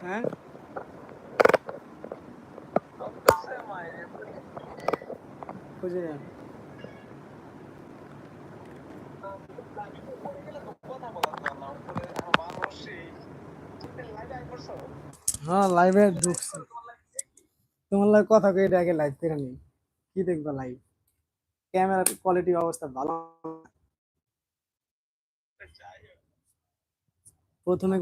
হ্যাঁ? হ্যাঁ লাইভে ঢুকছে। তোমার লাগে কথা কই, এটা আগে লাইভ করে নি কি দেখবা লাইভ ক্যামেরার কোয়ালিটি অবস্থা ভালো। প্রথমে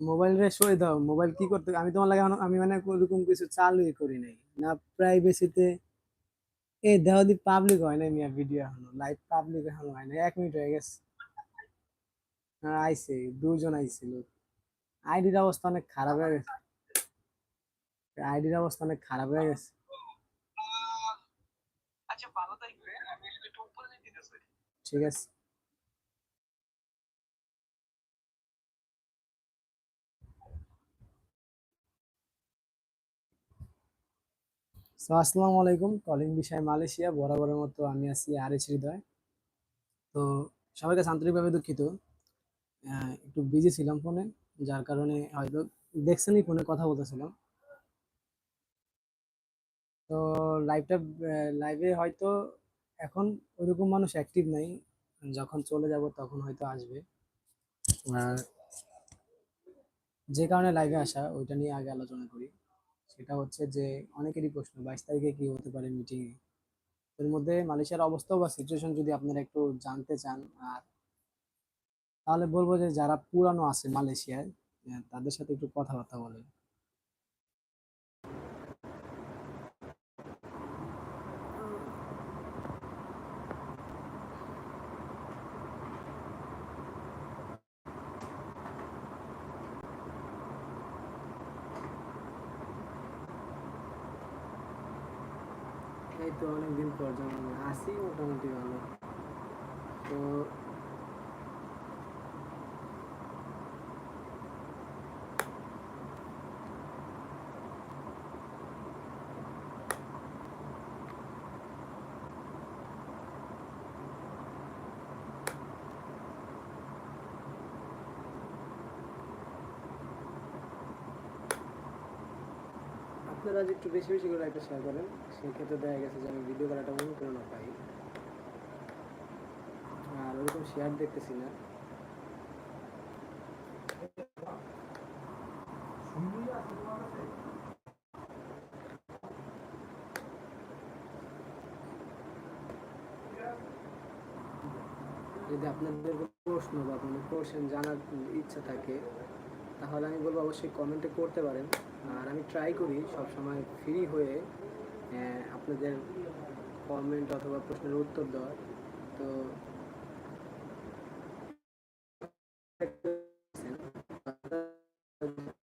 মোবাইল রে সই দাও মোবাইল কি করতে আমি তোমার লাগে আমি মানে ওরকম কিছু চালুই করি নাই। না প্রাইভেসিতে এই দেহ দি পাবলিক হয় না মিয়া ভিডিও এখনও লাইভ পাবলিক এখনও হয় না এক মিনিট হয়ে গেছে। হ্যাঁ আইছে দুজন আইছিল। আইডির অবস্থা অনেক খারাপ হয়ে গেছে। আইডির অবস্থা অনেক খারাপ হয়ে গেছে। ঠিক আছে। আসসালামু আলাইকুম কলিং বিষয় মালয়েশিয়া, বরাবরের মতো আমি আছি আরিস হৃদয়। তো, সবাই কাছে আন্তরিকভাবে দুঃখিত। একটু বিজি ছিলাম ফোনে যার কারণে হয়তো দেখছেনই ফোনে কথা বলতেছিলাম। তো লাইভটা লাইভে হয়তো এখন ওইরকম মানুষ অ্যাক্টিভ নাই। যখন চলে যাব তখন হয়তো আসবে। আর যে কারণে লাইভে আসা, ওইটা নিয়ে আগে আলোচনা করি। সেটা হচ্ছে যে, অনেকেরই প্রশ্ন, বাইশ তারিখে কি হতে পারে মিটিংয়ে এর মধ্যে মালয়েশিয়ার অবস্থা বা সিচুয়েশন যদি আপনারা একটু জানতে চান, আর তাহলে বলব যে যারা পুরানো আছে মালয়েশিয়ায় তাদের সাথে একটু কথাবার্তা বলেন এই তো অনেকদিন পর যেমন আসি মোটামুটি ভালো। তো আপনারা যদি একটু বেশি বেশি করে একটা শেয়ার করেন সেই ক্ষেত্রে দেখা গেছে যে আমি ভিডিও করাটা অনুপ্রেরণা পাই। আর ওরকম শেয়ার দেখতেছি না। যদি আপনাদের প্রশ্ন বা কোনো কোশ্চেন জানার ইচ্ছা থাকে, তাহলে আমি বলব অবশ্যই কমেন্টে করতে পারেন। আর আমি ট্রাই করি, সবসময় ফ্রি হয়ে আপনাদের কমেন্ট অথবা প্রশ্নের উত্তর দেওয়ার। তো,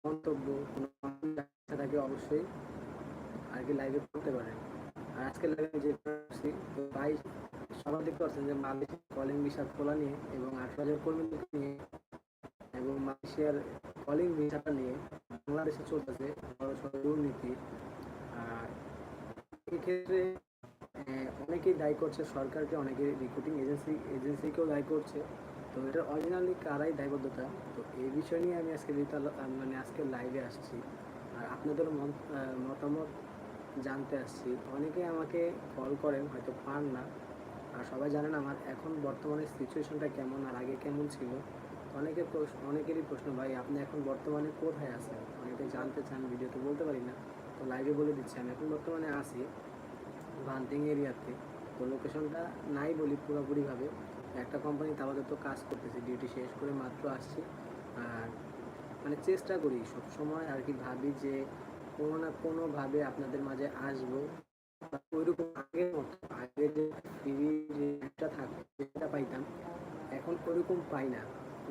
মন্তব্য থাকে অবশ্যই, আর কি লাইভে করতে পারেন। আর আজকে লাইভে যে করছি, তো ভাই সবাই দেখতে পাচ্ছেন যে মালয়েশিয়া কলিং ভিসা খোলা নিয়ে এবং আঠারো হাজার কর্মীদের নিয়ে এবং মালয়েশিয়ার কলিং ভিসাটা নিয়ে বাংলাদেশে চলতেছে দুর্নীতি। আর এক্ষেত্রে অনেকেই দায়ী করছে, সরকারকে অনেকে রিক্রুটিং এজেন্সি এজেন্সিকেও দায়ী করছে। তো এটা অরিজিনালি কারাই দায়বদ্ধতা? তো এই বিষয় নিয়ে আমি আজকে মানে আজকে লাইভে আসছি। আর আপনাদের মতামত জানতে আসছি। অনেকে আমাকে কল করেন হয়তো পান না। আর সবাই জানেন আমার এখন বর্তমানে সিচুয়েশনটা কেমন আর আগে কেমন ছিল। প্রশ্ন, অনেকেরই প্রশ্ন, ভাই, আপনি এখন বর্তমানে কোথায় আছেন? অনেকে জানতে চান, ভিডিওতে বলতে পারি না। তো লাইভে বলে দিচ্ছি, আমি এখন বর্তমানে আছি ভান্তিং এরিয়াতে। তো লোকেশনটা নাই বলি পুরোপুরিভাবে। একটা কোম্পানিতে আপাতত কাজ করতেছি ডিউটি শেষ করে মাত্র আসছি। আর মানে চেষ্টা করি সব সময় আর কি ভাবি যে কোনো না কোনোভাবে আপনাদের মাঝে আসব। ওইরকম আগের মতো আগে যে ফ্রি যেটা থাকতো সেটা পাইতাম, এখন ওইরকম পাই না।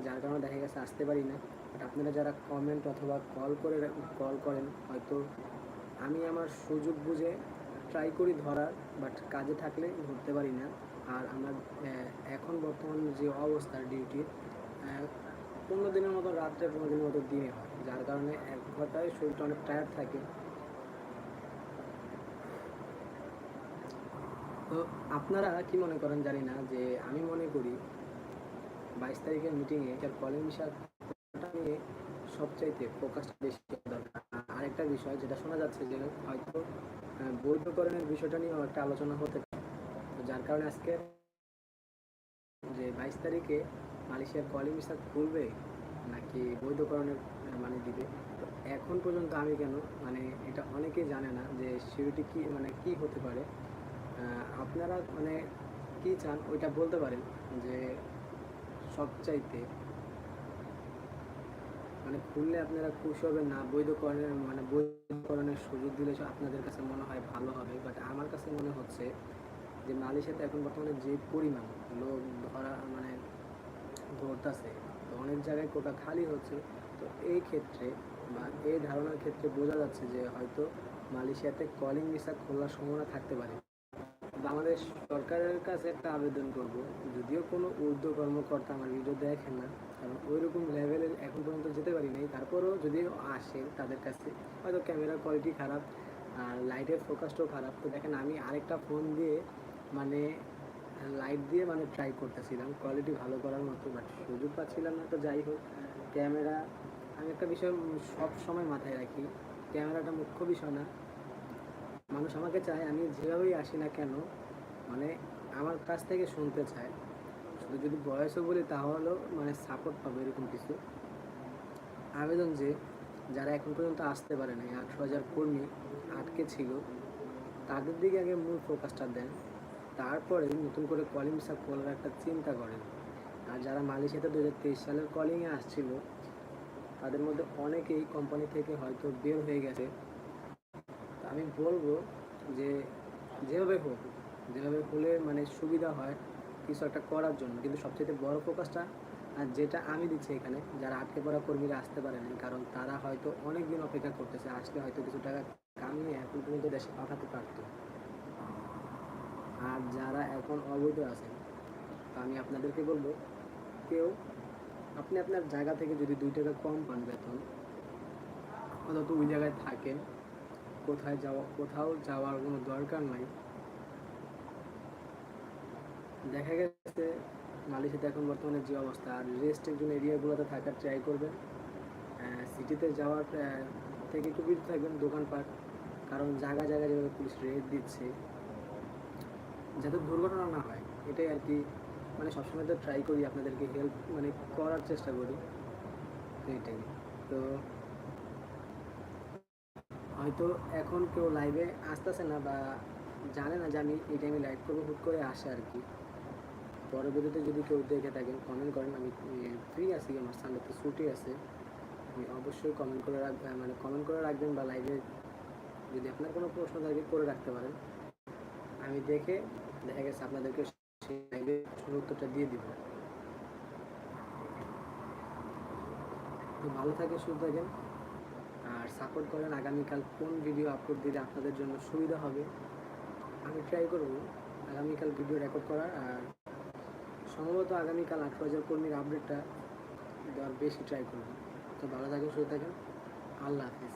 যার কারণে দেখা গেছে আসতে পারি না। বাট আপনারা যারা কমেন্ট অথবা কল করে কল করেন, হয়তো আমি আমার সুযোগ বুঝে ট্রাই করি ধরার বাট কাজে থাকলে ধরতে পারি না। আর আমার এখন বর্তমান যে অবস্থা ডিউটি পনেরো দিনের মতো, রাত্রে পনেরো দিনের মতো দিনে হয়। যার কারণে এক ঘন্টায় শরীরটা অনেক টায়ার্ড থাকে। তো আপনারা কি মনে করেন জানি না, যে আমি মনে করি বাইশ তারিখের মিটিংয়ে যার কলিং বিষয়টা নিয়ে সবচাইতে ফোকাসটা বেশি দরকার। আর আরেকটা বিষয় যেটা শোনা যাচ্ছে যে হয়তো বৈধকরণের বিষয়টা নিয়েও একটা আলোচনা হতে পারে। যার কারণে আজকে যে বাইশ তারিখে মালয়েশিয়ার কলিং ভিসা খুলবে নাকি বৈধকরণের মানে দিবে, তো এখন পর্যন্ত আমি কেন মানে এটা অনেকেই জানে না যে সিউরিটি কি মানে কি হতে পারে। আপনারা মানে কি চান ওইটা বলতে পারেন যে সবচাইতে। মানে খুললে আপনারা খুশি হবেন না, বৈধকরণের মানে বৈধকরণের সুযোগ দিলে আপনাদের কাছে মনে হয় ভালো হবে। বাট আমার কাছে মনে হচ্ছে যে মালয়েশিয়াতে এখন বর্তমানে যে পরিমাণ লোক ধরা মানে ধরতেছে তো অনেক জায়গায় কোটা খালি হচ্ছে। তো এই ক্ষেত্রে বা এই ধারণার ক্ষেত্রে বোঝা যাচ্ছে যে হয়তো মালয়েশিয়াতে কলিং ভিসা খোলার সম্ভাবনা থাকতে পারে। বাংলাদেশ সরকারের কাছে একটা আবেদন করব। যদিও কোনো ঊর্ধ্ব কর্মকর্তা আমার ভিডিও দেখেন না, কারণ ওই রকম লেভেলের এখন পর্যন্ত যেতে পারি নাই। তারপরেও যদি আসে তাদের কাছে হয়তো ক্যামেরার কোয়ালিটি খারাপ, আর লাইটের ফোকাসটাও খারাপ। তো দেখেন, আমি আরেকটা ফোন দিয়ে মানে লাইট দিয়ে মানে ট্রাই করতেছিলাম। কোয়ালিটি ভালো করার মতো বাট সুযোগ পাচ্ছিলাম না, তো যাই হোক। ক্যামেরা আমি একটা বিষয় সব সময় মাথায় রাখি। ক্যামেরাটা মুখ্য বিষয় না। মানুষ আমাকে চায়, আমি যেভাবেই আসি না কেন মানে আমার কাছ থেকে শুনতে চায়। শুধু যদি বয়সও বলি, তাহলেও মানে সাপোর্ট পাবে এরকম কিছু। আবেদন যে, যারা এখন পর্যন্ত আসতে পারে নাই, আঠারো হাজার কর্মী আটকে ছিল, তাদের দিকে আগে মূল ফোকাসটা দেন। তারপরে নতুন করে কলিং ভিসা খোলার একটা চিন্তা করেন। আর যারা মালয়েশিয়াতে দু হাজার তেইশ সালের কলিংয়ে আসছিল, তাদের মধ্যে অনেকেই কোম্পানি থেকে হয়তো বের হয়ে গেছে। আমি বলব যে যেভাবে হোক, যেভাবে হলে মানে সুবিধা হয় কিছু একটা করার জন্য। কিন্তু সবচেয়ে বড় ফোকাসটা আর যেটা আমি দিচ্ছি এখানে, যারা আটকে পড়া কর্মীরা আসতে পারেনি কারণ তারা হয়তো অনেক দিন অপেক্ষা করতেছে আসলে হয়তো কিছু টাকা কামিয়ে এখন পর্যন্ত দেশে পাঠাতে পারতো। আর যারা এখন অবৈধ আছেন, তো আমি আপনাদেরকে বলব, কেউ আপনি আপনার জায়গা থেকে যদি দুই টাকা কম পান বেতন অন্তত ওই জায়গায় থাকেন কোথায় যাওয়া কোথাও যাওয়ার কোনো দরকার নাই। দেখা গেছে মালয়েশিয়াতে এখন বর্তমানে যে অবস্থা। আর রেস্টের জন্য এরিয়াগুলোতে থাকার ট্রাই করবেন। সিটিতে যাওয়ার থেকে একটু বিরত থাকবেন দোকানপাট। কারণ জায়গা জায়গায় যেভাবে পুলিশ রেড দিচ্ছে, যাতে দুর্ঘটনা না হয়, এটাই আর কি। মানে সবসময় তো ট্রাই করি আপনাদেরকে হেল্প মানে করার চেষ্টা করি। তো এটাই তো হয়তো এখন কেউ লাইভে আসতেছে না বা জানে না যে আমি এই টাইমে লাইভ করব, হুট করে আসে আর কি। পরবর্তীতে যদি কেউ দেখে থাকেন কমেন্ট করেন, আমি ফ্রি আছি, আমার সানডেতে ছুটি আছে। আমি অবশ্যই কমেন্ট করে রাখ মানে কমেন্ট করে রাখবেন বা লাইভে যদি আপনার কোনো প্রশ্ন থাকে, করে রাখতে পারেন। আমি দেখে দেখা গেছে আপনাদেরকে লাইভে উত্তরটা দিয়ে দিব। ভালো থাকে সুস্থ থাকেন। আর সাপোর্ট করেন আগামীকাল কোন ভিডিও আপলোড দিলে আপনাদের জন্য সুবিধা হবে, আমি ট্রাই করব আগামীকাল ভিডিও রেকর্ড করার। আর সম্ভবত আগামীকাল আঠারো হাজার কর্মীর আপডেটটা দেওয়ার বেশি ট্রাই করব। তো ভালো থাকেন, সুস্থ থাকেন। আল্লাহ হাফিজ।